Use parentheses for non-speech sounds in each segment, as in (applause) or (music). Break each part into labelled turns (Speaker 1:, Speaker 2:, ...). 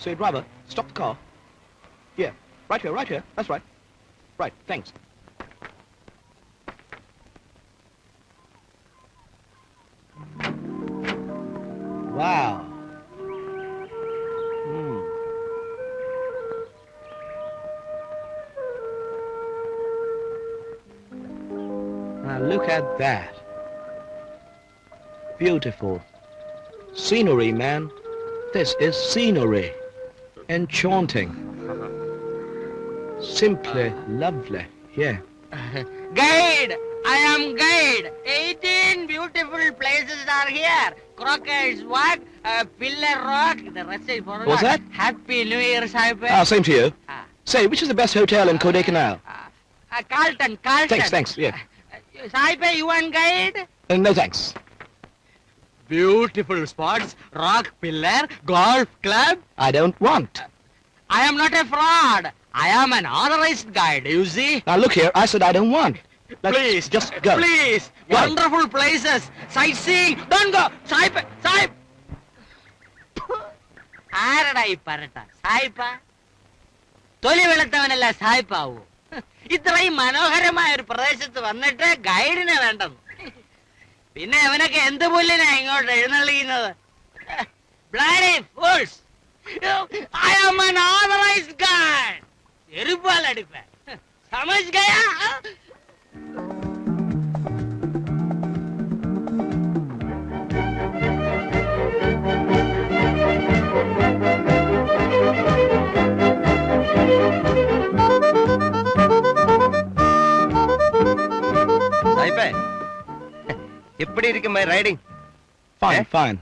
Speaker 1: So, driver, stop the car. Yeah, right here, right here. That's right. Right, thanks. Wow. Hmm. Now look at that. Beautiful. Scenery, man. This is scenery. Enchanting. Simply lovely. Yeah. (laughs)
Speaker 2: Guide! I am guide. 18 beautiful places are here. Crockett's Walk, uh, Pillar Rock, the rest is for
Speaker 1: What's that?
Speaker 2: Happy New Year, Saipe.
Speaker 1: Ah, same to you.
Speaker 2: Ah.
Speaker 1: Say, which is the best hotel in Kodaikanal?
Speaker 2: Uh, uh, Carlton, Carlton.
Speaker 1: Thanks, thanks, yeah.
Speaker 2: Uh, Saipe, you want guide?
Speaker 1: Uh, no thanks.
Speaker 2: Beautiful spots, rock pillar, golf club.
Speaker 1: I don't want.
Speaker 2: I am not a fraud. I am an authorized guide, you see.
Speaker 1: Now look here, I said I don't want. Let's
Speaker 2: please,
Speaker 1: just go.
Speaker 2: Please,
Speaker 1: Go.
Speaker 2: wonderful places, sightseeing. Don't go. സായിപ്പ സായിപ്പ് ആരടാ ഈ പറട്ട സായിപ്പ തൊലി വെളുത്തവനല്ല സായിപ്പാവൂ ഇത്രയും മനോഹരമായ ഒരു പ്രദേശത്ത് വന്നിട്ട് ഗൈഡിനെ വേണ്ടെന്ന് പിന്നെ അവനൊക്കെ എന്ത് പുല്ലിനാ ഇങ്ങോട്ട് എഴുന്നള്ളിക്കുന്നത്? I am Gaya.
Speaker 3: Thank you. எப்படி இருக்கு my riding
Speaker 1: Fine,
Speaker 3: Eh?
Speaker 1: fine.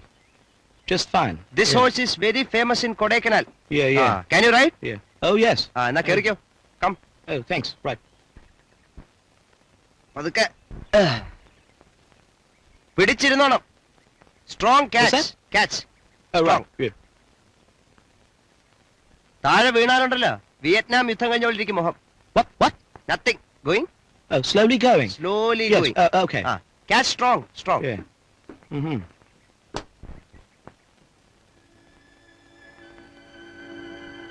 Speaker 1: Just fine.
Speaker 3: This
Speaker 1: Yeah.
Speaker 3: Horse is very famous in Kodaikanal
Speaker 1: Yeah, yeah,
Speaker 3: can you ride
Speaker 1: yeah. Oh, yes.
Speaker 3: എന്നാ കേറിക്കോ കം
Speaker 1: Oh, thanks. Right.
Speaker 3: പതുക്കെ പിടിച്ചിരുന്നോണം strong
Speaker 1: What's
Speaker 3: catch
Speaker 1: that?
Speaker 3: Catch
Speaker 1: Oh, right.
Speaker 3: Strong.
Speaker 1: Yeah.
Speaker 3: താഴെ വീണാലുണ്ടല്ലോ Vietnam യുദ്ധം കഴിഞ്ഞ പോലെ ഇരിക്കും മുഖം
Speaker 1: What? What?
Speaker 3: Nothing going
Speaker 1: Oh, slowly going.
Speaker 3: Slowly
Speaker 1: Yes.
Speaker 3: Going
Speaker 1: Uh, okay.
Speaker 3: Catch strong, strong.
Speaker 1: Yeah. Mm-hmm.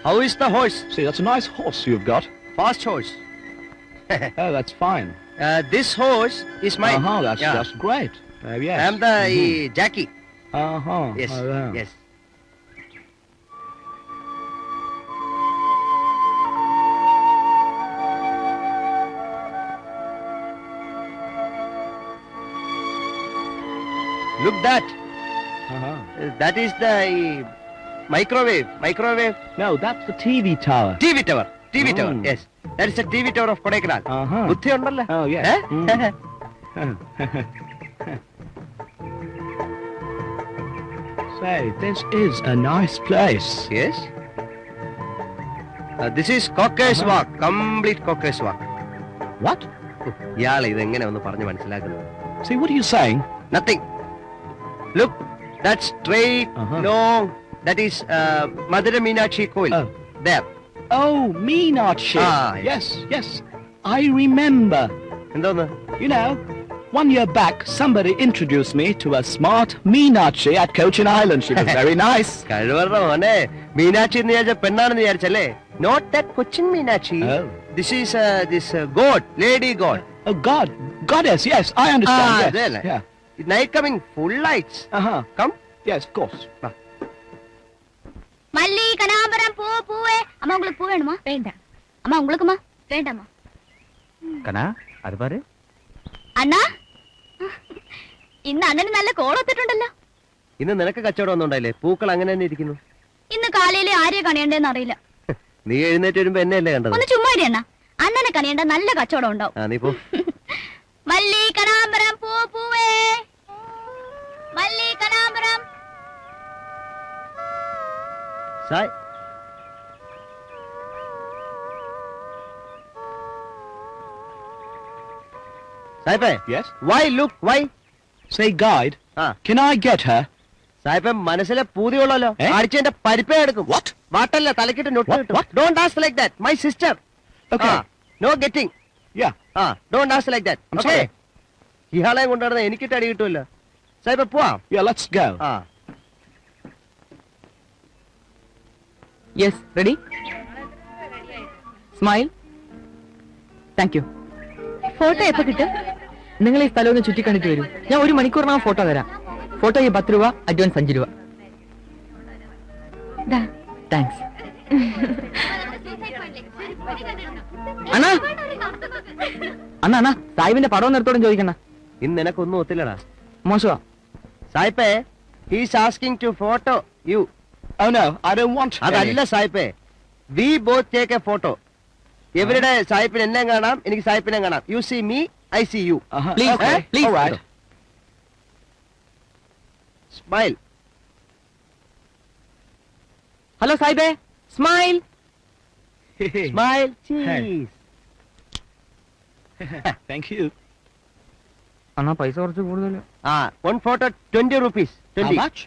Speaker 3: How is the horse?
Speaker 1: See, that's a nice horse you've got.
Speaker 3: Fast horse. (laughs)
Speaker 1: oh, that's fine.
Speaker 3: Uh, this horse is my...
Speaker 1: Uh-huh, that's, yeah. that's great. Uh, yes.
Speaker 3: I'm the mm
Speaker 1: -hmm.
Speaker 3: Jackie.
Speaker 1: Uh-huh.
Speaker 3: Yes,
Speaker 1: oh, yeah.
Speaker 3: yes. Look that.
Speaker 1: Uh-huh.
Speaker 3: Uh, That is the uh, microwave. Microwave.
Speaker 1: No, that's the TV tower.
Speaker 3: TV tower. TV tower.
Speaker 1: Mm.
Speaker 3: Yes. That is the TV tower of Kodaikanal.
Speaker 1: Uh-huh.
Speaker 3: ബുദ്ധി ഉണ്ടല്ലോ
Speaker 1: Oh.
Speaker 3: Eh?
Speaker 1: Mm. Say, this is a nice place.
Speaker 3: yes. Uh, this is Cockers
Speaker 1: Uh-huh.
Speaker 3: Walk. Complete Cockers Walk.
Speaker 1: What?
Speaker 3: ഇയാളെ ഇതെങ്ങനെ ഒന്ന് പറഞ്ഞ് മനസ്സിലാക്കുന്നത്
Speaker 1: See, what are you saying?
Speaker 3: Nothing Look that straight
Speaker 1: Uh-huh.
Speaker 3: Long that is Madurai Meenakshi Koil
Speaker 1: Oh.
Speaker 3: there
Speaker 1: Oh, Meenakshi.
Speaker 3: Ah,
Speaker 1: yes, yes. I remember.
Speaker 3: എന്തോന്ന്
Speaker 1: You know, one year back, somebody introduced me to a smart Meenakshi at Cochin Island. She was (laughs) very nice.
Speaker 3: കഴിവറ മോനെ മീനാക്ഷി എന്ന് വിചാരിച്ച പെണ്ണാണെന്ന് വിചാരിച്ചല്ലേ not that Cochin Meenakshi
Speaker 1: Oh.
Speaker 3: This is this god lady god
Speaker 1: Oh, God. Goddess, yes, I understand.
Speaker 3: Ah,
Speaker 1: yes.
Speaker 3: really?
Speaker 1: Yeah.
Speaker 3: Night coming full lights
Speaker 1: Uh-huh.
Speaker 3: Come
Speaker 1: Yes, of course.
Speaker 4: மல்லி கனகாம்பரம் பூ பூவே அம்மா உங்களுக்கு பூ வேணுமா வேண்டாம் அம்மா உங்களுக்குமா வேண்டாமா
Speaker 5: കനാ അത് പാര്
Speaker 4: അണ്ണാ ഇന്ന് അണ്ണന് നല്ല കോളൊത്തിട്ടുണ്ടല്ലോ
Speaker 3: ഇന്ന് നിനക്ക് കച്ചവടം ഒന്നും ഉണ്ടായില്ലേ പൂക്കൾ അങ്ങനെ തന്നെ ഇരിക്കുന്നു
Speaker 4: ഇന്ന് കാലയിലെ ആരെയെ കണിയണ്ടേന്ന് അറിയില്ല
Speaker 3: നീ എഴുന്നേറ്റ് വരുമ്പോ എന്നെയല്ലേ കണ്ടത്
Speaker 4: ഒന്ന് ചുമ്മാ ഇരി അണ്ണാ അണ്ണനെ കണിയണ്ട നല്ല കച്ചവടം ഉണ്ടാവും
Speaker 3: ആ നീ പോ
Speaker 4: മല്ലി കനാമ്പരം പൂ പൂവേ
Speaker 3: സായ്. സായിപ്പേ
Speaker 1: yes
Speaker 3: why look why
Speaker 1: Say, guide
Speaker 3: ആ.
Speaker 1: can ഐ ഗെറ്റ് ഹർ
Speaker 3: സായിപ്പേ മനസ്സിലെ പൂതിയുള്ളല്ലോ
Speaker 1: ഏ?
Speaker 3: അടിച്ചതിന്റെ പരിപ്പേ എടുക്കും.
Speaker 1: What?
Speaker 3: വാട്ടല്ല തലക്കിട്ട് not
Speaker 1: What?
Speaker 3: Don't ask like that my sister
Speaker 1: Okay.
Speaker 3: No getting
Speaker 1: yeah
Speaker 3: ആ don't ask like that
Speaker 1: I'm
Speaker 3: okay
Speaker 1: sorry.
Speaker 3: ഇയാളെ കൊണ്ടുവരുന്ന എനിക്കിട്ട് അടി കിട്ടുമല്ലോ. സായിപ്പേ പോവാം.
Speaker 1: Yeah, ലെറ്റ്സ് ഗോ
Speaker 3: ആ.
Speaker 6: Yes ready smile thank you
Speaker 4: photo എപ്പോ കിട്ടും?
Speaker 6: നിങ്ങൾ ഈ സ്ഥലം ഒന്ന് ചുറ്റിക്കണ്ടിട്ട് വരൂ ഞാൻ ഒരു മണിക്കൂറിനകം ഫോട്ടോ തരാം. ഫോട്ടോ ഈ പത്ത് രൂപ അഡ്വാൻസ് അഞ്ച് രൂപ.
Speaker 4: ദാ.
Speaker 6: താങ്ക്സ് അണ്ണാ. അണ്ണാ അണ്ണാ സാഹിബിന്റെ പടം നിർത്തോടും ചോദിക്കണ
Speaker 3: ഇന്ന് നിനക്കൊന്നും ഒത്തില്ലടാ.
Speaker 6: മോശമാ.
Speaker 3: സായിപ്പേ he's asking to photo you
Speaker 1: Oh no, I don't want
Speaker 3: അതല്ല സായിപ്പേ. We both take a photo. എവരുടെ സായിപ്പിന് എന്നെ കാണാം എനിക്ക് സായിപ്പിനെ കാണാം. You see me I see you
Speaker 1: Uh-huh.
Speaker 6: Please,
Speaker 1: okay.
Speaker 6: please.
Speaker 3: Smile
Speaker 6: hello സാഹിബേ smile
Speaker 3: smile
Speaker 1: thank you
Speaker 6: എന്നാ പൈസ കുറച്ച് കൂടുതൽ
Speaker 3: ആ one photo twenty rupees
Speaker 1: How
Speaker 3: twenty
Speaker 1: much?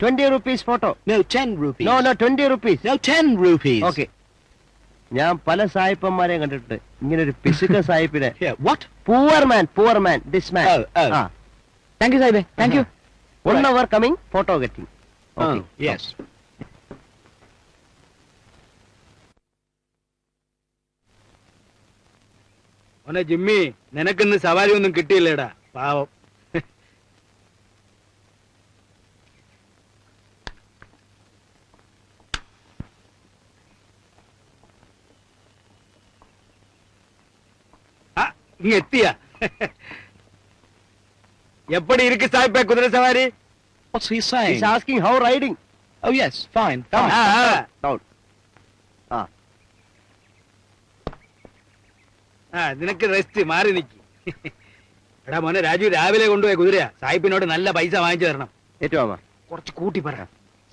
Speaker 3: Twenty rupees photo
Speaker 1: No, 10 rupees.
Speaker 3: No no twenty rupees
Speaker 1: No, 10 rupees.
Speaker 3: Okay ഞാൻ പല സായിപ്പന്മാരെയും കണ്ടിട്ടുണ്ട്. ഇങ്ങനെ ഒരു പിശുക്ക സായിപ്പിനെ. (laughs)
Speaker 1: Yeah, what?
Speaker 3: Poor man poor man this man
Speaker 1: Oh, oh.
Speaker 6: Thank you സാഹിബേ thank you
Speaker 3: one hour coming photo getting
Speaker 1: Oh, yes.
Speaker 7: ഓനെ Jimmy നിനക്കിന്ന് സവാരി ഒന്നും കിട്ടിയില്ലേടാ? പാവം. ഇങ്ങ് എത്തിയ എപ്പടി ഇരിക്ക് സാഹിബേ കുതിര സവാരി
Speaker 1: What's he saying?
Speaker 3: He's asking how riding.
Speaker 1: Oh yes, fine. Come
Speaker 7: ആ,
Speaker 1: Ah,
Speaker 7: ആ.
Speaker 3: Down.
Speaker 7: Ah. നിനക്ക് റെസ്റ്റ് മാറി നിക്ക് എടാ മോനെ രാജു രാവിലെ കൊണ്ടുപോയ കുതിരയാ സായിപ്പിനോട് നല്ല പൈസ വാങ്ങിച്ചു തരണം
Speaker 3: ഏറ്റുവാമ
Speaker 7: കുറച്ച് കൂട്ടി പറ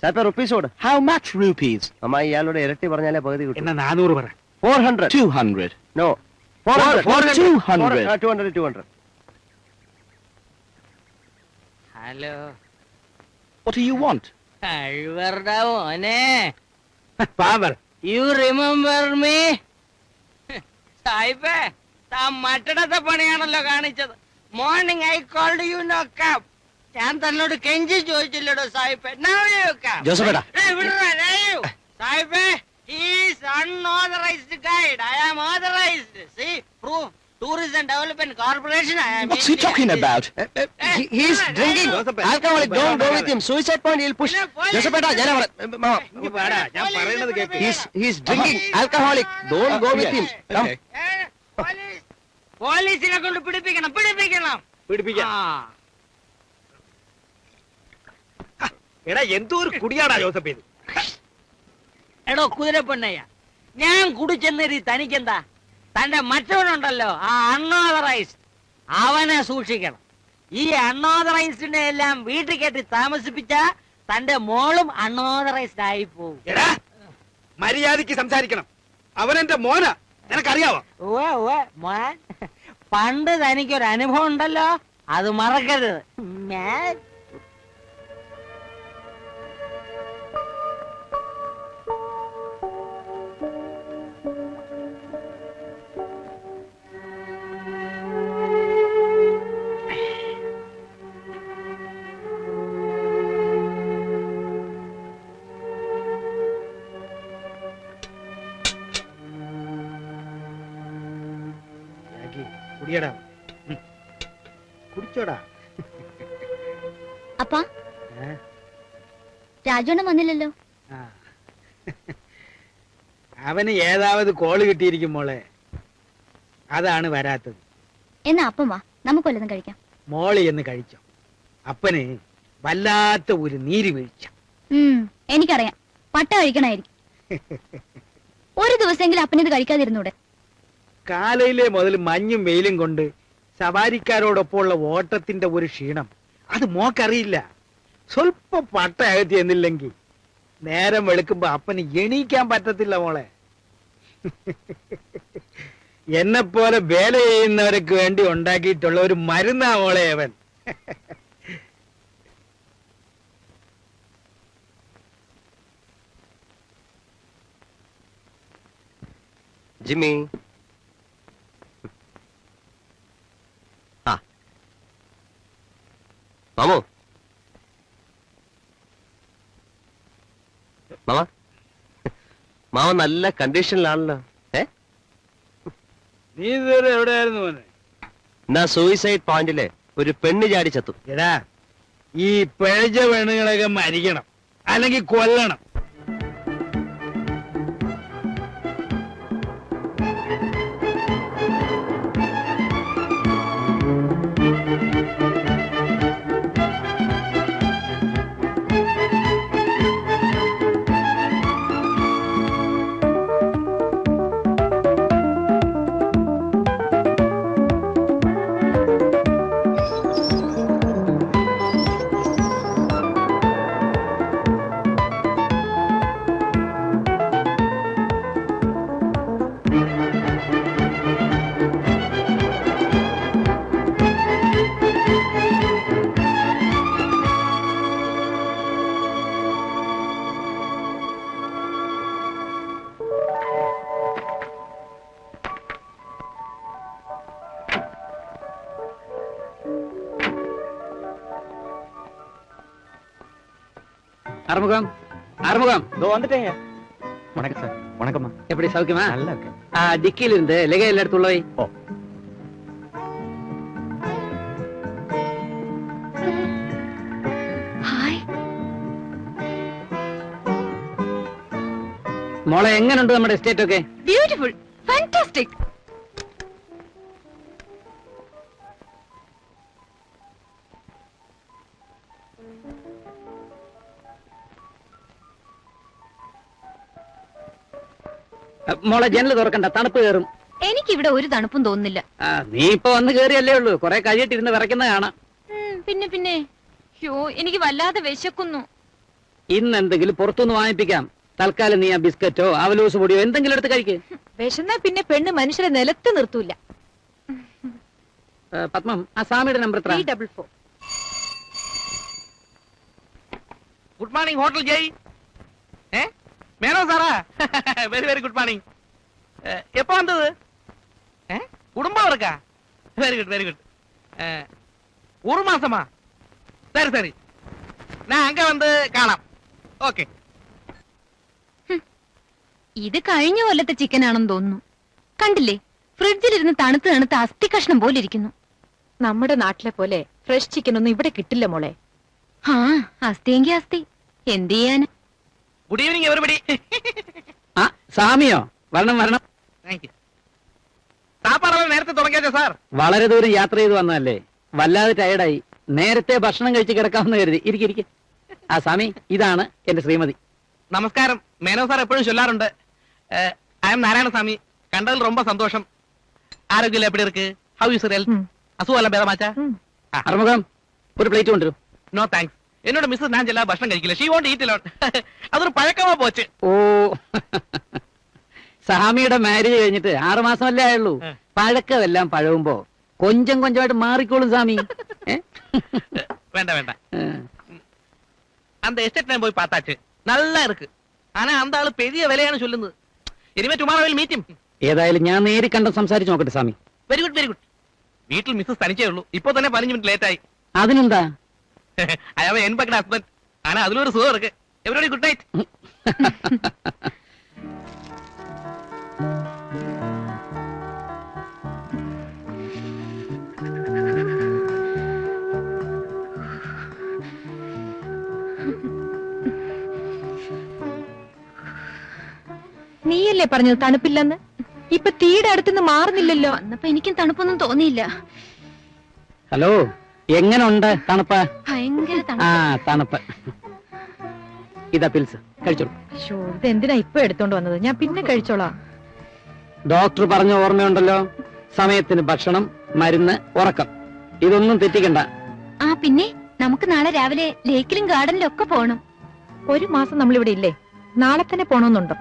Speaker 3: സായിപ്പ റുപ്പീസ് കൊടു
Speaker 1: ഹൗ മച്ച് rupees?
Speaker 3: അമ്മ ഇയാളോട് ഇരട്ടി പറഞ്ഞാലേ പകുതി കിട്ടും
Speaker 7: എന്നാ നാനൂറ് പറ
Speaker 1: four hundred Two hundred.
Speaker 3: No
Speaker 2: hello
Speaker 1: What do you want?
Speaker 2: കഴിവറുടെ മോനെ. യു റിമെമ്പർ മീ സായിബേ താ മറ്റടത്തെ പണിയാണല്ലോ കാണിച്ചത്. Morning I called you no come ഞാൻ തന്നോട് കെഞ്ചി ചോദിച്ചില്ലടോ സായിബേ നൗ
Speaker 3: യു.
Speaker 2: ഏയ് വിടടാ. സായിബേ is unauthorised guide I am authorised see proof tourism development corporation I am
Speaker 1: What's he talking about?
Speaker 3: He's drinking
Speaker 7: ജോസഫേ.
Speaker 3: Alcoholic don't go with him suicide point hill push
Speaker 2: പിന്നെ police.
Speaker 3: ജോസഫേട്ടാ ഞാൻ
Speaker 7: ഇങ്ങ് വാടാ, ഞാൻ പറയണത് cake
Speaker 3: he's he's drinking alcoholic don't go with him
Speaker 1: Okay.
Speaker 2: പോലീസിനെ കൊണ്ട് പിടിപ്പിക്കണം പിടിപ്പിക്കണം.
Speaker 7: പിടിപ്പിക്കാം.
Speaker 2: ആ.
Speaker 7: എടാ
Speaker 2: കുതിര കുതിരപ്പൊണ്ണയ്യ ഞാൻ കുടിച്ചെന്നേരി തനിക്കെന്താ? തന്റെ മറ്റവനുണ്ടല്ലോ ആ അൺഓതറൈസ്ഡ്. അവനെ സൂക്ഷിക്കണം. ഈ അൺഓതറൈസ്ഡിനെ എല്ലാം വീട്ടിൽ കയറ്റി താമസിപ്പിച്ച തന്റെ മോളും അൺഓതറൈസ്ഡ് ആയി പോകും
Speaker 7: എടാ മര്യാദയ്ക്ക് സംസാരിക്കണം. അവനെന്റെ മോനാ നിനക്കറിയാവോ?
Speaker 2: ഓ ഓ മോൻ. പണ്ട് തനിക്കൊരു അനുഭവം ഉണ്ടല്ലോ അത് മറക്കരുത്. ഞാൻ
Speaker 7: കുടിച്ചോടാ.
Speaker 4: അപ്പാ
Speaker 7: ഏ?
Speaker 4: വന്നില്ലല്ലോ.
Speaker 7: അവന് ഏതാവത് കോൾ കിട്ടിയിരിക്കും മോളെ? അതാണ് വരാത്തത്.
Speaker 4: എന്നാ അപ്പം വാ നമുക്കൊല്ലൊന്നും കഴിക്കാം.
Speaker 7: മോളി എന്ന് കഴിച്ചോ? അപ്പന് വല്ലാത്ത ഒരു നീര് വീഴ്ച.
Speaker 4: എനിക്കറിയാം. പട്ട കഴിക്കണായിരിക്കും ഒരു ദിവസമെങ്കിലും അപ്പനിത് കഴിക്കാതിരുന്നൂടെ?
Speaker 7: കാലയിലെ മുതൽ മഞ്ഞും വെയിലും കൊണ്ട് സവാരിക്കാരോടൊപ്പമുള്ള ഓട്ടത്തിന്റെ ഒരു ക്ഷീണം. അത് മോക്കറിയില്ല. സ്വല്പം പട്ട അകത്തി എന്നില്ലെങ്കിൽ നേരം വെളുക്കുമ്പോ അപ്പന് എണീക്കാൻ പറ്റത്തില്ല മോളെ. എന്നെ പോലെ വേല ചെയ്യുന്നവർക്ക് വേണ്ടി ഉണ്ടാക്കിയിട്ടുള്ള ഒരു മരുന്നാ മോളെ അവൻ.
Speaker 3: ജിമ്മി. മാമോ. മാമ. മാമ നല്ല കണ്ടീഷനിലാണല്ലോ. ഏ?
Speaker 7: നീ ഇതുവരെ എവിടെയായിരുന്നു മോനെ?
Speaker 3: എന്നാ സൂയിസൈഡ് പോയിന്റിൽ ഒരു പെണ്ണ് ചാടി ചത്തു.
Speaker 7: എടാ ഈ പിഴച്ച പെണ്ണുങ്ങളൊക്കെ മരിക്കണം. അല്ലെങ്കിൽ കൊല്ലണം.
Speaker 8: அறுமுகம் அறுமுகம்
Speaker 9: இதோ வந்துட்டேங்க வணக்கம் சார் வணக்கம்மா
Speaker 8: எப்படி சௌக்கியமா
Speaker 9: நல்லா இருக்கு
Speaker 8: ஆ, டிக்கில இருந்து லெகை எல்லாம் எடுத்து உள்ள வை
Speaker 9: ஓ
Speaker 4: ഹായ്
Speaker 8: മോളെ എങ്ങനെയുണ്ട് നമ്മുടെ എസ്റ്റേറ്റ് ഒക്കെ
Speaker 4: ബ്യൂട്ടിഫുൾ ഫാന്റാസ്റ്റിക്
Speaker 8: മോളെ ജനൽ തുറക്കണ്ട തണുപ്പ് കയറും.
Speaker 4: എനിക്കിവിടെ ഒരു തണുപ്പും തോന്നുന്നില്ല.
Speaker 8: നീ ഇപ്പൊ വന്ന് കേറിയല്ലേ ഉള്ളൂ. കൊറേ കഴിയിട്ടിരുന്ന് വിറയ്ക്കുന്ന കാണാം.
Speaker 4: പിന്നെ പിന്നെ. എനിക്ക് വല്ലാതെ വിശക്കുന്നു.
Speaker 8: ഇന്ന് എന്തെങ്കിലും പുറത്തുനിന്ന് വാങ്ങിപ്പിക്കാം. തൽക്കാലം നീ ആ ബിസ്ക്കറ്റോ അവലൂസ് പൊടിയോ എന്തെങ്കിലും എടുത്ത് കഴിക്കേ.
Speaker 6: വിശന്നാ പിന്നെ പെണ്ണ് മനുഷ്യരെ നിലത്ത് നിർത്തൂല.
Speaker 8: പത്മം ആ സ്വാമിയുടെ number three
Speaker 6: double four.
Speaker 10: Good morning hotel Jai. ഏ? மேனோ சாரா வெரி வெரி குட் மார்னிங் எப்போ வந்தது ஏ குடும்பம் இருக்கா வெரி குட் வெரி குட் ஒரு மாசமா சரி சரி நான் அங்க வந்து காணாம் ஓகே
Speaker 4: ഇത് കഴിഞ്ഞ കൊല്ലത്തെ ചിക്കൻ ആണെന്ന് തോന്നുന്നു കണ്ടില്ലേ ഫ്രിഡ്ജിലിരുന്ന് തണുത്ത് തണുത്ത് അസ്ഥി കഷ്ണം പോലെ ഇരിക്കുന്നു
Speaker 6: നമ്മുടെ നാട്ടിലെ പോലെ ഫ്രഷ് ചിക്കൻ ഒന്നും ഇവിടെ കിട്ടില്ല മോളെ
Speaker 4: ആ അസ്ഥിയെങ്കി അസ്ഥി എന്ത് ചെയ്യാന്
Speaker 10: குட் ஈவினிங் எவரிபடி
Speaker 8: ആ സ്വാമിയോ വരണം വരണം
Speaker 10: தேங்க்யூ சாப்பாடெல்லாம் நேரத்தை தொடங்கியாச்சா சார்
Speaker 8: വളരെ ദൂരം യാത്ര ചെയ്ത് വന്നതല്ലേ വല്ലാതെ ടയർഡായി നേരത്തെ ഭക്ഷണം കഴിച്ച് കിടക്കാമെന്ന് കരുതി ഇരിക്കിരിക്കെ ആ സ്വാമി ഇതാണ് എന്റെ ശ്രീമതി
Speaker 10: நமஸ்காரம் மேனோ சார் எப்பொழுதும் சொல்லாருண்டு ஐ எம் நாராயணசாமி கண்டதில் ரொம்ப சந்தோஷம் ஆரோக்கியம் எப்படி இருக்கு ஹவ் யூ சார்
Speaker 6: ம்.
Speaker 10: அசுவம் எல்லாம் பேதமாச்சா
Speaker 8: അറുമുഖം ഒരു പ്ലേറ്റ് കൊണ്ടുവരും
Speaker 10: நோ தேங்க்ஸ் என்னோட மிஸ்ஸஸ் நான் செல்லா பஸ்டம் കഴിക്കില്ല ஷீ won't eat alone அது ஒரு பழக்கமா போச்சு
Speaker 8: ഓ സ്വാമിയുടെ മാരേജ് കഴിഞ്ഞിട്ട് ആറു മാസമല്ലേ ആയുള്ളൂ
Speaker 10: ഏ.
Speaker 8: പഴക്കമെല്ലാം പഴവുമ്പോ കൊഞ്ചം കൊഞ്ചമായിട്ട് മാറിക്കോളും സ്വാമി (laughs) ഏ?
Speaker 10: வேண்டாம் வேண்டாம்
Speaker 8: ഏ.
Speaker 10: அந்த எஸ்டேட் நான் போய் பார்த்தாச்சு நல்லா இருக்கு ஆனா அந்த ஆளு பெரிய விலையான சொல்லுது இனிமே டுமாரோ வில் மீட் him
Speaker 8: ഏതായാലും ഞാൻ നേരി കണ്ട് സംസാരിച്ച് നോക്കട്ടെ Swami
Speaker 10: very good very good വീട്ടിൽ മിസ്സസ് തനിച്ചേ ഉള്ളൂ ഇപ്പൊ തന്നെ പതിനഞ്ച് മിനിറ്റ് ലേറ്റ് ആയി
Speaker 8: അതിനെന്താ (laughs)
Speaker 10: ഹസ്ബൻഡ് അതിലൊരു ഗുഡ് നൈറ്റ്
Speaker 6: നീയല്ലേ പറഞ്ഞത് തണുപ്പില്ലെന്ന്? ഇപ്പൊ തീയുടെ അടുത്തുനിന്ന് മാറുന്നില്ലല്ലോ.
Speaker 4: അന്നപ്പോ എനിക്കും തണുപ്പൊന്നും തോന്നിയില്ല.
Speaker 8: ഹലോ എങ്ങനുണ്ട് തണുപ്പ്? ആ
Speaker 4: തണുപ്പ്.
Speaker 8: ഇതാ പിൽസ് കഴിച്ചോളൂ.
Speaker 6: അയ്യോ ഇത് എന്തിനാ ഇപ്പൊ എടുത്തോണ്ട് വന്നത്? ഞാൻ പിന്നെ കഴിച്ചോളാം.
Speaker 8: ഡോക്ടർ പറഞ്ഞ ഓർമ്മയുണ്ടല്ലോ? സമയത്തിന് ഭക്ഷണം മരുന്ന് ഉറക്കം. ഇതൊന്നും തെറ്റിക്കണ്ട.
Speaker 4: ആ പിന്നെ നമുക്ക് നാളെ രാവിലെ ലേക്കിലും ഗാർഡനിലും ഒക്കെ പോകണം
Speaker 6: ഒരു മാസം നമ്മൾ ഇവിടെ ഇല്ലേ? നാളെ തന്നെ പോണോന്നുണ്ടോ?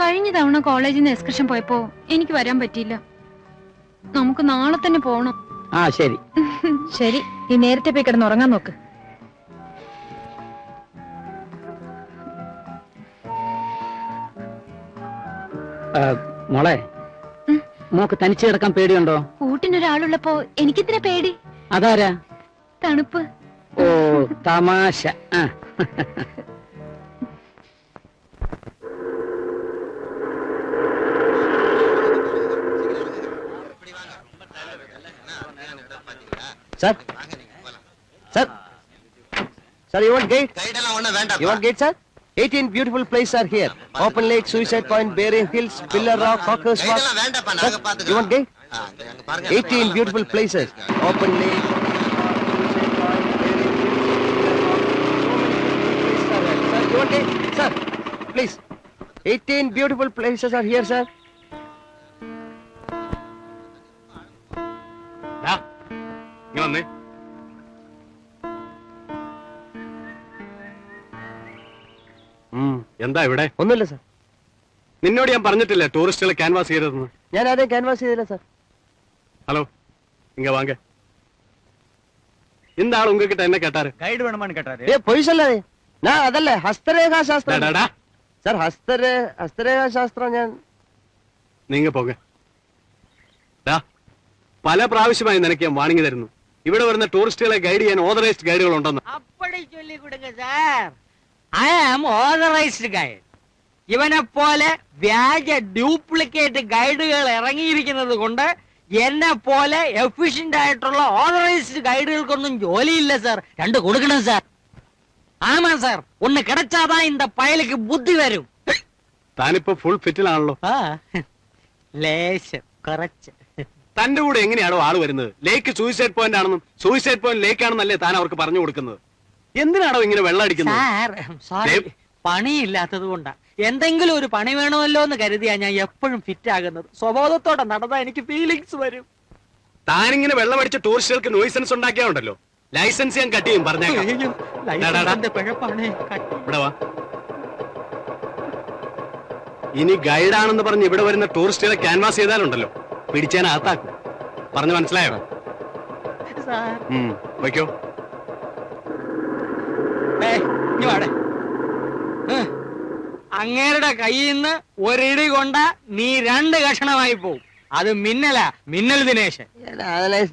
Speaker 4: കഴിഞ്ഞ തവണ കോളേജിൽ നിന്ന് എക്സ്കർഷൻ പോയപ്പോ എനിക്ക് വരാൻ പറ്റിയില്ല. നമുക്ക് നാളെ തന്നെ പോണം.
Speaker 8: ആ ശരി.
Speaker 6: ശരി നീ നേരത്തെ പോയി കിടന്ന് ഉറങ്ങാൻ നോക്ക്.
Speaker 8: മോളെ. മോക്ക് തനിച്ചു കിടക്കാൻ പേടിയുണ്ടോ?
Speaker 4: കൂട്ടിനൊരാളുള്ളപ്പോ എനിക്കിത്ര പേടി?
Speaker 8: അതാരാ?
Speaker 4: തണുപ്പ്.
Speaker 8: ഓ തമാശ.
Speaker 3: Sir sir sir you want get guide எல்லாம் ஒண்ணு வேண்டாம் you want get sir 18 beautiful places are here. Open Lake, Suicide Point, Bering Hills, Pillar Rock, Hawkers Rock. You want gay? 18 beautiful places. Open Lake. Sir, you want gay? Sir, please. 18 beautiful places are here, sir.
Speaker 5: Now, you want me? എന്താ ഇവിടെ?
Speaker 3: ഒന്നുമില്ല sir.
Speaker 5: നിന്നോട് ഞാൻ പറഞ്ഞിട്ടില്ല ടൂറിസ്റ്റുകൾ canvas ചെയ്തതെന്ന്?
Speaker 3: ഞാൻ ആദ്യം ക്യാൻവാസ് ചെയ്തില്ല സാർ.
Speaker 5: ഹലോ ഇങ്ങ വാങ്ങ. എന്താ ஆள் உங்ககிட்ட என்ன கேட்டாரு
Speaker 7: கைடு வேணுமான்னு கேட்டாரு
Speaker 3: ஏ பொய் சொல்லாதே நான்
Speaker 5: அதல்ல
Speaker 3: ஹஸ்தரேகா சாஸ்திரம் சார் ஹஸ்தரே ഞാൻ
Speaker 5: നിങ്ങ പോക ഡാ പല പ്രാവശ്യമായി നിനക്ക് ഞാൻ വാണിങ്ങി തരുന്നു. ഇവിടെ വരുന്ന ടൂറിസ്റ്റുകളെ ഗൈഡ് ചെയ്യാൻ ഓതറൈസ്ഡ് ഗൈഡുകൾ ഉണ്ടെന്ന്
Speaker 2: അപ്പടി ചൊല്ലി കൊടുക്ക sir. I am authorised guide ഇവനെ പോലെ വ്യാജ ഡ്യൂപ്ലിക്കേറ്റ് ഗൈഡുകൾ ഇറങ്ങിയിരിക്കുന്നത് കൊണ്ട് എന്നെ പോലെ എഫിഷ്യന്റ് ആയിട്ടുള്ള ഓതറൈസ്ഡ് ഗൈഡുകൾക്കൊന്നും ജോലിയില്ല സാർ രണ്ട് കൊടുക്കണം സാർ ആമാ സാർ ഒന്ന് കിടച്ചാതാ ഇന്ന പയലക്ക് ബുദ്ധി വരും.
Speaker 5: താനിപ്പോ ഫുൾ ഫിറ്റിലാണല്ലോ
Speaker 2: ആ ലേശം കുറച്ച്.
Speaker 5: തന്റെ കൂടെ എങ്ങനെയാണോ ആൾ വരുന്നത്? ലേക്ക് സൂയിസൈഡ് പോയിന്റ് ആണെന്നും സൂയിസൈഡ് പോയിന്റ് ലേക്ക് ആണെന്നല്ലേ താൻ അവർക്ക് പറഞ്ഞു കൊടുക്കുന്നത്? എന്തിനാണോ ഇങ്ങനെ വെള്ളം അടിക്കുന്നത്?
Speaker 2: സാർ സോറി
Speaker 5: ദേ-
Speaker 2: പണിയില്ലാത്തത് കൊണ്ടാ. എന്തെങ്കിലും ഒരു പണി വേണമല്ലോ എന്ന് കരുതിയാ ഞാൻ എപ്പോഴും ഫിറ്റ് ആകുന്നത്. സ്വബോധത്തോടെ നടന്നാ എനിക്ക് ഫീലിങ്സ് വരും.
Speaker 5: താനിങ്ങനെ വെള്ളമടിച്ച ടൂറിസ്റ്റുകൾക്ക് നോയിസൻസ് ഉണ്ടാക്കിയാണ്ടല്ലോ ലൈസൻസ് ഞാൻ കട്ട് ചെയ്യും പറഞ്ഞേക്കാം. ഇനി ഗൈഡാണെന്ന് പറഞ്ഞ് ഇവിടെ വരുന്ന ടൂറിസ്റ്റുകളെ ക്യാൻവാസ് ചെയ്താലുണ്ടല്ലോ. പിടിച്ചാൻ അകത്താക്കും. പറഞ്ഞു മനസ്സിലായോ? വയ്ക്കോ.
Speaker 2: അങ്ങേരുടെ കയ്യിൽ നിന്ന് ഒരിടി കൊണ്ട നീ രണ്ട് കഷണമായി പോവും. അത് മിന്നല മിന്നൽ ദിനേശൻ.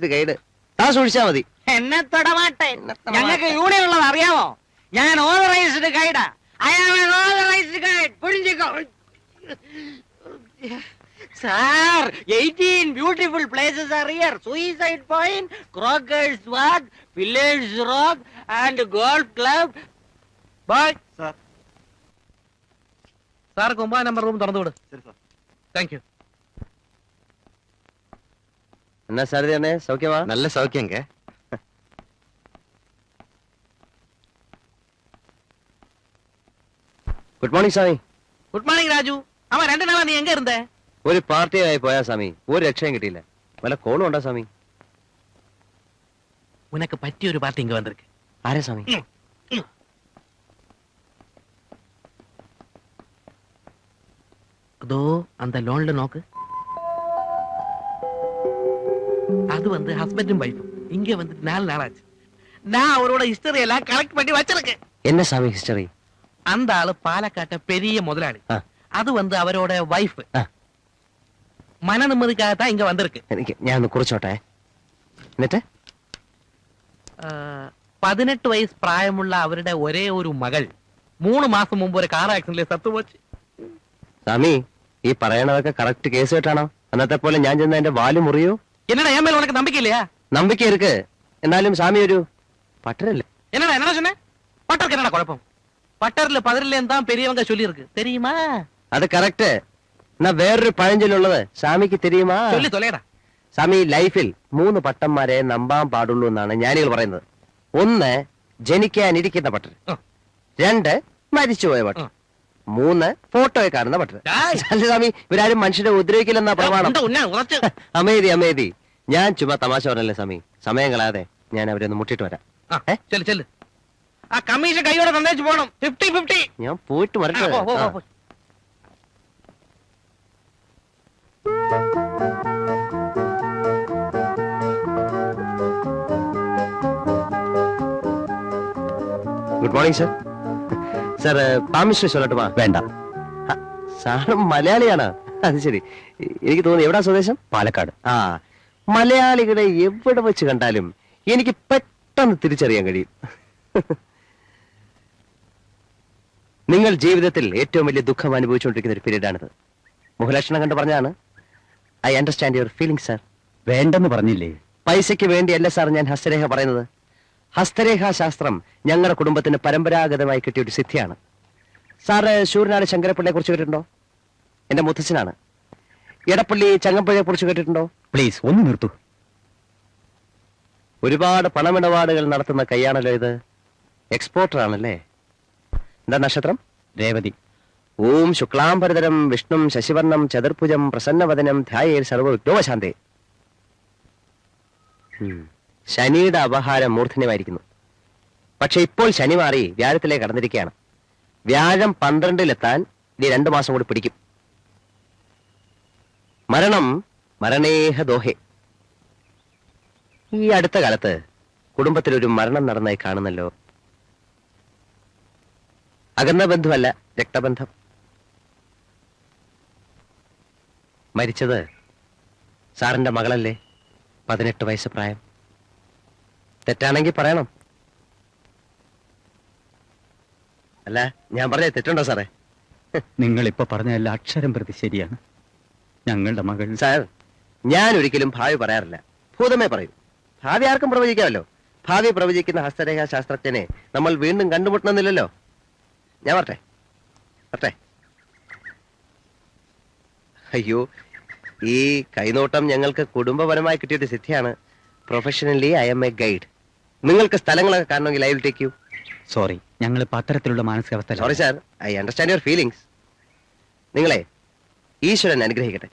Speaker 3: ഗൈഡ്. താൻ സൂക്ഷിച്ചാ മതി.
Speaker 2: എന്നെ തൊടമാട്ടെ. ഞങ്ങൾക്ക് യൂണിയൻ ഉള്ളത് അറിയാമോ? ഞാൻ ഓതറൈസ്ഡ് ഗൈഡാ ഐ ആം ഓതറൈസ്ഡ് ഗൈഡ് പുഴിഞ്ചിക്കോ sir eighteen beautiful places are here suicide point Coaker's walk village rock and golf club
Speaker 10: by sir സാർക്ക് ഒമ്പതാം നമ്പർ റൂം തുറന്നു വിട് താങ്ക് യു
Speaker 3: എന്നാ സാരഥിയാണേ സൗഖ്യമാ
Speaker 5: നല്ല സൗഖ്യം കേ
Speaker 3: good morning Swami
Speaker 10: good morning Raju ஆமா ரெண்டு நாளா நீ எங்க இருந்த
Speaker 3: ഒരു പാർട്ടിയായി പോയാ സ്വാമി ഒരു രക്ഷയും കിട്ടിയില്ല വല്ല കോളും ഉണ്ടോ സ്വാമി
Speaker 10: உனக்கு பற்றி ஒரு பார்ட்டி இங்க வந்திருக்கு
Speaker 3: ആരാ സ്വാമി
Speaker 10: அதோ அந்த லோன்ல நோக்கு அது வந்து ஹஸ்பண்டும் வைஃபும் இங்க வந்து நாலு நாளாச்சு நான் அவரோட ஹிஸ்டரி எல்லாம் கலெக்ட் பண்ணி வச்சிருக்கேன்
Speaker 3: என்ன സ്വാമി ഹിസ്റ്ററി
Speaker 10: அந்த ஆளு பாலக்காட்ட பெரிய முதலாளி
Speaker 3: ஆ.
Speaker 10: அது வந்து அவரோட வைஃப்
Speaker 3: ஆ.
Speaker 10: மன நிம்மதிக்காக தான் இங்க
Speaker 3: എനിക്ക് ഞാൻ ഒന്ന് കുറിച്ചോട്ടെ. എന്നിട്ട്?
Speaker 10: പതിനെട്ട് വയസ്സ് പ്രായമുള്ള അവരുടെ ഒരേ ഒരു മകൾ മൂന്ന് മാസം മുമ്പ് ഒരു കാർ ആക്സിഡന്റിൽ സത്തുപോച്ചു
Speaker 3: സ്വാമി ഈ പറയണതൊക്കെ കറക്റ്റ് കേസ് കേട്ടാണോ? അന്നത്തെ പോലെ ഞാൻ ചെന്ന എന്റെ വാൽ മുറിയോ.
Speaker 10: എന്നാ என் மேல உனக்கு நம்பிக்கை
Speaker 3: നമ്പിക്ക ഇരുക്ക് എന്നാലും സ്വാമി ഒരു പട്ടരല്ലേ?
Speaker 10: என்னடா என்னடா சொன்ன பட்டருக்கு என்னடா குழப்பம் பட்டர்ல பதிரில்லேன்னு தான் பெரியவங்க சொல்லியிருக்கு
Speaker 3: അത് കറക്റ്റ് എന്നാ വേറൊരു പഴഞ്ചൊല്ലുള്ളത്. സ്വാമിക്ക് തെരിയുമാ. സ്വാമി ലൈഫിൽ മൂന്ന് പട്ടന്മാരെ നമ്പാൻ പാടുള്ളൂ എന്നാണ് ജ്ഞാനികൾ പറയുന്നത്. ഒന്ന് ജനിക്കാനിരിക്കുന്ന
Speaker 10: പട്ടൻ.
Speaker 3: രണ്ട് മരിച്ചുപോയ
Speaker 10: പട്ടൻ.
Speaker 3: മൂന്ന് ഫോട്ടോയെ കാണുന്ന പട്ടൻ. സ്വാമി ഇവരാരും മനുഷ്യരെ ഉപദ്രവിക്കില്ലെന്ന പ്രമാണം. അമേദി അമേദി ഞാൻ ചുമ്മാ തമാശ പറഞ്ഞല്ലേ സ്വാമി? സമയം കളയാതെ ഞാൻ അവരൊന്ന് മുട്ടിട്ട് വരാം.
Speaker 10: ആ കമ്മീഷൻ കൈയോടെ തന്നേച്ച് പോകണം ഫിഫ്റ്റി ഫിഫ്റ്റി.
Speaker 3: ഞാൻ പോയിട്ട് വരട്ടെ. Good morning sir. Sir palmist ചൊല്ലട്ടുമാ വേണ്ട. സാർ മലയാളിയാണ്. അത് ശരി. എനിക്ക് തോന്നി എവിടാ സ്വദേശം? പാലക്കാട്. ആ മലയാളികളെ എവിടെ വെച്ച് കണ്ടാലും എനിക്ക് പെട്ടെന്ന് തിരിച്ചറിയാൻ കഴിയും. നിങ്ങൾ ജീവിതത്തിൽ ഏറ്റവും വലിയ ദുഃഖം അനുഭവിച്ചുകൊണ്ടിരിക്കുന്ന ഒരു പീരീഡാണിത് മുഖലക്ഷണം കണ്ട് പറഞ്ഞാണ് I understand your feeling sir.
Speaker 9: വേണ്ടെന്ന് പറഞ്ഞില്ലേ?
Speaker 3: പൈസയ്ക്ക് വേണ്ടിയല്ല സാർ ഞാൻ ഹസ്തരേഖ പറയുന്നത്. ഹസ്തരേഖാ ശാസ്ത്രം ഞങ്ങളുടെ കുടുംബത്തിന് പരമ്പരാഗതമായി കിട്ടിയ ഒരു സിദ്ധിയാണ്. സാറ് ശൂരനാട് ശങ്കരപ്പിള്ളയെ കുറിച്ച് കേട്ടിട്ടുണ്ടോ? എന്റെ മുത്തച്ഛനാണ്. എടപ്പള്ളി ചങ്ങമ്പള്ളിയെ കുറിച്ച് കേട്ടിട്ടുണ്ടോ?
Speaker 1: പ്ലീസ് ഒന്ന് നിർത്തു.
Speaker 3: ഒരുപാട് പണമിടപാടുകൾ നടത്തുന്ന കൈയാണല്ലോ ഇത്. എക്സ്പോർട്ടർ ആണല്ലേ? എന്താ നക്ഷത്രം?
Speaker 1: രേവതി.
Speaker 3: ഓം ശുക്ലാംബരതരം വിഷ്ണും ശശിവർണം ചതുർഭുജം പ്രസന്നവദനം ധ്യായേർ സർവ വിഘ്നോപശാന്തേ ഉം. ശനിയുടെ അപഹാരം മൂർധന്യമായിരിക്കുന്നു. പക്ഷെ ഇപ്പോൾ ശനി മാറി വ്യാഴത്തിലേക്ക് കടന്നിരിക്കുകയാണ്. വ്യാഴം പന്ത്രണ്ടിലെത്താൻ ഇനി രണ്ടു മാസം കൂടി പിടിക്കും. മരണം മരണേഹ ദോഹെ. ഈ അടുത്ത കാലത്ത് കുടുംബത്തിലൊരു മരണം നടന്നായി കാണുന്നല്ലോ. അകന്ന ബന്ധുവല്ല രക്തബന്ധം. മരിച്ചത് സാറിന്റെ മകളല്ലേ? പതിനെട്ട് വയസ്സ് പ്രായം. തെറ്റാണെങ്കിൽ പറയണം. അല്ല ഞാൻ പറഞ്ഞ തെറ്റുണ്ടോ സാറേ?
Speaker 1: നിങ്ങൾ ഇപ്പൊ പറഞ്ഞ എല്ലാ അക്ഷരം പ്രതി ശരിയാണ്. ഞങ്ങളുടെ മകൾ
Speaker 3: സാർ ഞാൻ ഒരിക്കലും ഭാവി പറയാറില്ല. ഭൂതമേ പറയൂ. ഭാവി ആർക്കും പ്രവചിക്കാമല്ലോ. ഭാവി പ്രവചിക്കുന്ന ഹസ്തരേഖാ ശാസ്ത്രജ്ഞനെ നമ്മൾ വീണ്ടും കണ്ടുമുട്ടണമെന്നില്ലല്ലോ. ഞാൻ പറട്ടെ പറട്ടെ അയ്യോ ഈ കൈനോട്ടം ഞങ്ങൾക്ക് കുടുംബപരമായി കിട്ടിയൊരു സിദ്ധിയാണ് professionally I am a guide നിങ്ങൾക്ക് സ്ഥലങ്ങളൊക്കെ കാണണമെങ്കിൽ I will take you
Speaker 1: sorry ഞങ്ങൾ ഇപ്പൊ അത്തരത്തിലുള്ള മാനസികാവസ്ഥ
Speaker 3: sorry sir I understand your feelings നിങ്ങളെ ഈശ്വരൻ അനുഗ്രഹിക്കട്ടെ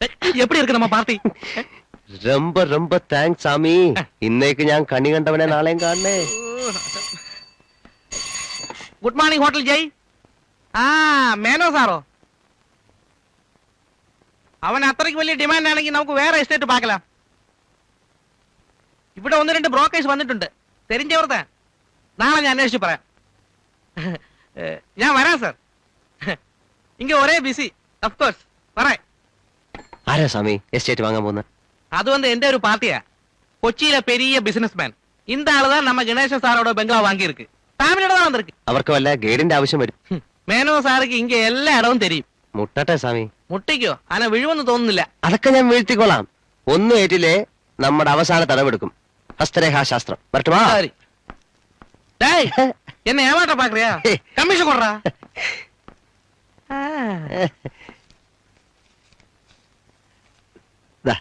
Speaker 3: (laughs)
Speaker 10: எப்படி இருக்கு நம்ம பார்ட்டி
Speaker 3: ரொம்ப ரொம்ப താങ്ക്സ് സ്വാമി ഇന്നേക്ക് ഞാൻ കണി കണ്ടവനെ നാളെയും കാണണേ
Speaker 10: குட் மார்னிங் ஹோட்டல் ஜெய் ആ മേനോ സാറോ അവൻ അത്രയ്ക്ക് വലിയ ഡിമാൻഡ് ആണെങ്കിൽ നമുക്ക് വേറെ എസ്റ്റേറ്റ് പാക്കലാം ഇവിടെ ഒന്ന് രണ്ട് ബ്രോക്കേഴ്സ് വന്നിട്ടുണ്ട് തെരിഞ്ഞവർത്താൻ നാളെ ഞാൻ അന്വേഷിച്ച് പറയാം ഏ, ഞാൻ വരാം സാർ ഇങ്ങ ഒരേ ബിസി കോഴ്സ് പറയാം
Speaker 3: ആരാ സ്വാമി എസ്റ്റേറ്റ് വാങ്ങാൻ പോകുന്നത്
Speaker 10: அது வந்து எந்த ஒரு பார்ட்டியா கொச்சியில பெரிய பிசினஸ் மேன் இந்த ஆளுதான் நம்ம கணேச சாரோட பெங்களா வாங்கி இருக்கு ஃபேமிலியோட தான் வந்திருக்கு
Speaker 3: അവർക്ക് വല്ല ഗൈഡിന്റെ ആവശ്യം വരും
Speaker 10: ஹம். மேனோ சாருக்கு இங்க எல்லா இடமும் தெரியும்
Speaker 3: മുട്ടട്ടെ സ്വാമി
Speaker 10: മുട്ടിക്കോ ആന വിഴുവെന്ന് തോന്നുന്നില്ല
Speaker 3: അതൊക്കെ ഞാൻ വീഴ്ത്തിക്കോളാം ഒന്നും ഏറ്റില്ലേ നമ്മുടെ അവസാന തടവെടുക്കും ഹസ്തരേഖാ ശാസ്ത്രം വരട്ടുമാ
Speaker 10: சரி டேய் என்ன ஏமாட்ட பாக்குறியா கமிஷன் கொடுறா
Speaker 3: ദാ,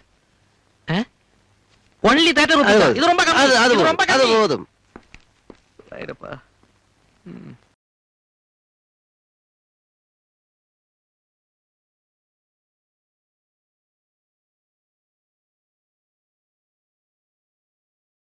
Speaker 10: ஒன்லி தேட்டர்
Speaker 3: അത്
Speaker 10: இது ரொம்ப கம்மி
Speaker 3: അത് അത്
Speaker 10: இது
Speaker 3: പോതും,
Speaker 10: ரொம்ப
Speaker 3: അത്
Speaker 10: கம்மி
Speaker 3: പോതും
Speaker 10: ரைட்டுப்பா. ம்.